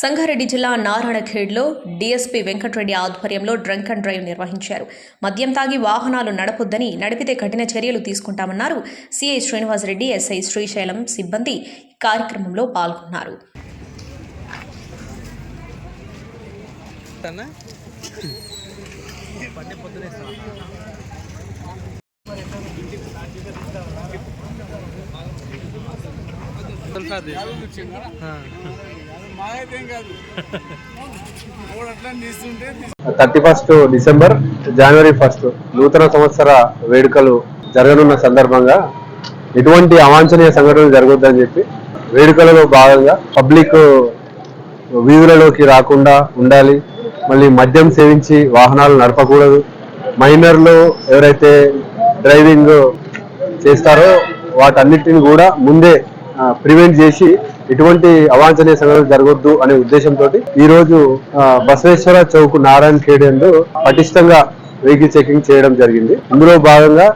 సంగారెడ్డి జిల్లా నారాయణఖేడ్లో డీఎస్పీ వెంకటరెడ్డి ఆధ్వర్యంలో drunk and drive నిర్వహించారు. మద్యం తాగి వాహనాలు నడపొద్దని నడిపితే కఠిన చర్యలు తీసుకుంటామన్నారు సిఐ శ్రీనివాసరెడ్డి ఎస్ఐ శ్రీశైలం సిబ్బంది కార్యక్రమంలో పాల్గొన్నారు. థర్టీ ఫస్ట్ డిసెంబర్ జనవరి ఫస్ట్ నూతన సంవత్సర వేడుకలు జరగనున్న సందర్భంగా ఎటువంటి అవాంఛనీయ సంఘటనలు జరగొద్దని చెప్పి వేడుకలలో భాగంగా పబ్లిక్ వీధులలోకి రాకుండా ఉండాలి. మళ్ళీ మద్యం సేవించి వాహనాలు నడపకూడదు. మైనర్లు ఎవరైతే డ్రైవింగ్ చేస్తారో వాటన్నిటిని కూడా ముందే ప్రివెంట్ చేసి ఎటువంటి అవాంఛనీయ సంఘటనలు జరగొద్దు అనే ఉద్దేశంతో ఈ రోజు బసవేశ్వర చౌక్ నారాయణ ఖేడ్ పటిష్టంగా వెహికల్ చెకింగ్ చేయడం జరిగింది. ఇందులో భాగంగా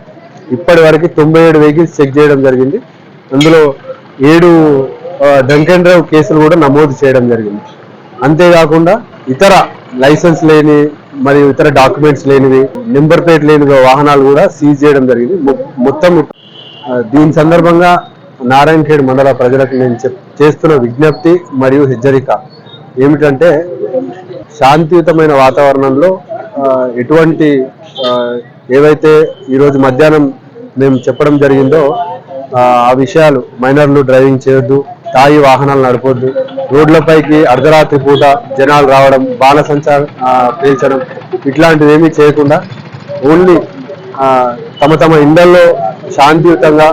ఇప్పటి వరకు తొంభై ఏడు వెహికల్స్ చెక్ చేయడం జరిగింది. అందులో ఏడు డంకెన్ డ్రైవ్ కేసులు కూడా నమోదు చేయడం జరిగింది. అంతేకాకుండా ఇతర లైసెన్స్ లేని మరియు ఇతర డాక్యుమెంట్స్ లేనివి నెంబర్ ప్లేట్ లేని వాహనాలు కూడా సీజ్ చేయడం జరిగింది. మొ- మొత్తం దీని సందర్భంగా నారాయణఖేడ్ మండల ప్రజలకు నేను చేస్తున్న విజ్ఞప్తి మరియు హెచ్చరిక ఏమిటంటే శాంతియుతమైన వాతావరణంలో ఎటువంటి ఏవైతే ఈరోజు మధ్యాహ్నం మేము చెప్పడం జరిగిందో ఆ విషయాలు మైనర్లు డ్రైవింగ్ చేయొద్దు తాయి వాహనాలు నడపొద్దు రోడ్లపైకి అర్ధరాత్రి పూట జనాలు రావడం బాణసంచా ఆ, పేల్చడం ఇట్లాంటివి ఏమీ చేయకుండా ఓన్లీ తమ తమ ఇండల్లో శాంతియుతంగా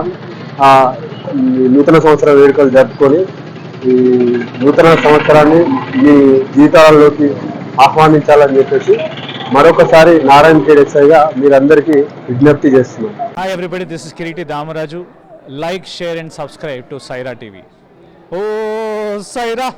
నూతన సంవత్సర వేడుకలు జరుపుకొని ఈ నూతన సంవత్సరాన్ని మీ జీవితాలలోకి ఆహ్వానించాలని చెప్పేసి మరొకసారి నారాయణ ఖేడ్ ఎస్ఐగా మీరందరికీ విజ్ఞప్తి చేస్తున్నాను hi everybody this is Kiriti Damaraju like share and subscribe to Saira TV oh Sye Raa